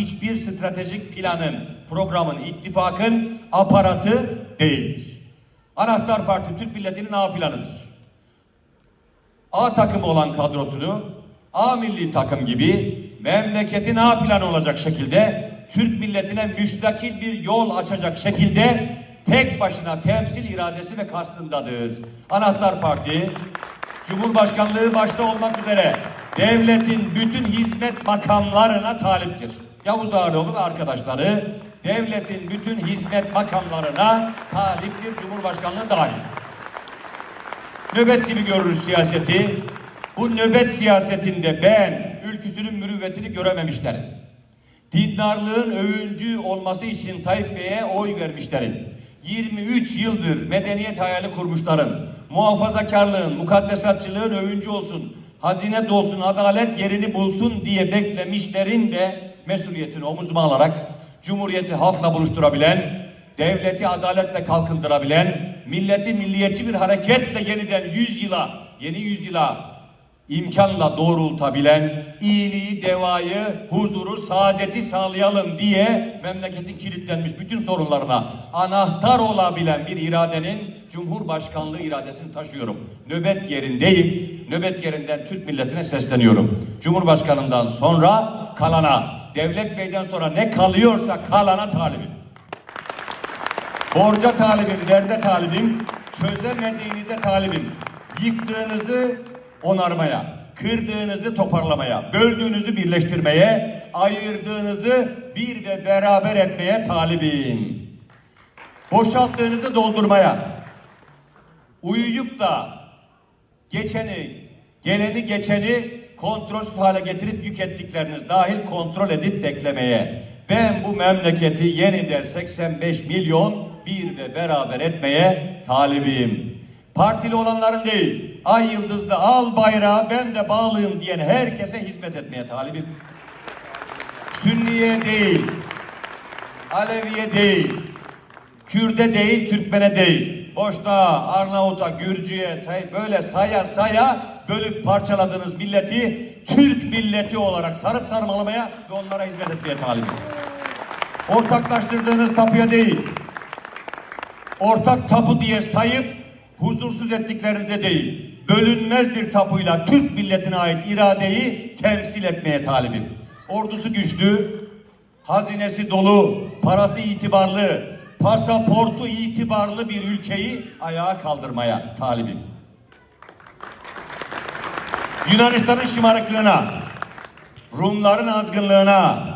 hiçbir stratejik planın, programın, ittifakın aparatı değildir. Anahtar Parti Türk milletinin A planıdır. A takımı olan kadrosunu A milli takım gibi memleketin A planı olacak şekilde Türk milletine müstakil bir yol açacak şekilde tek başına temsil iradesi ve kastındadır. Anahtar Parti Cumhurbaşkanlığı başta olmak üzere devletin bütün hizmet makamlarına taliptir. Yavuz Ağaoğlu ve arkadaşları devletin bütün hizmet makamlarına taliptir. Cumhurbaşkanlığı dahil nöbet gibi görürüz siyaseti. Bu nöbet siyasetinde ben ülküsünün mürüvvetini görememişlerim. Dindarlığın övüncü olması için Tayyip Bey'e oy vermişlerin. 23 yıldır medeniyet hayali kurmuşların, muhafazakarlığın, mukaddesatçılığın övüncü olsun, hazine dolsun, adalet yerini bulsun diye beklemişlerin de mesuliyetini omuzuma alarak Cumhuriyeti halkla buluşturabilen, devleti adaletle kalkındırabilen, milleti milliyetçi bir hareketle yeniden yüzyıla, yeni yüzyıla imkanla doğrultabilen, iyiliği, devayı, huzuru, saadeti sağlayalım diye memleketin kilitlenmiş bütün sorunlarına anahtar olabilen bir iradenin Cumhurbaşkanlığı iradesini taşıyorum. Nöbet yerindeyim. Nöbet yerinden Türk milletine sesleniyorum. Cumhurbaşkanından sonra kalana, Devlet Bey'den sonra ne kalıyorsa kalana talibim. Borca talibim, derde talibim, çözemediğinize talibim. Yıktığınızı onarmaya, kırdığınızı toparlamaya, böldüğünüzü birleştirmeye, ayırdığınızı bir ve beraber etmeye talibim. Boşalttığınızı doldurmaya, uyuyup da geçeni, geleni geçeni kontrolsüz hale getirip yük ettikleriniz dahil kontrol edip beklemeye. Ben bu memleketi yeniden 85 milyon bir ve beraber etmeye talibim. Partili olanların değil, ay yıldızlı al bayrağı ben de bağlıyım diyen herkese hizmet etmeye talibim. Sünniye değil, Aleviye değil, Kürde değil, Türkmene değil. Boşnağa, Arnavut'a, Gürcü'ye böyle saya saya bölüp parçaladığınız milleti Türk milleti olarak sarıp sarmalamaya ve onlara hizmet etmeye talibim. Ortaklaştırdığınız tapuya değil, ortak tapu diye sayıp huzursuz ettiklerinize değil, bölünmez bir tapuyla Türk milletine ait iradeyi temsil etmeye talibim. Ordusu güçlü, hazinesi dolu, parası itibarlı, pasaportu itibarlı bir ülkeyi ayağa kaldırmaya talibim. Yunanistan'ın şımarıklığına, Rumların azgınlığına,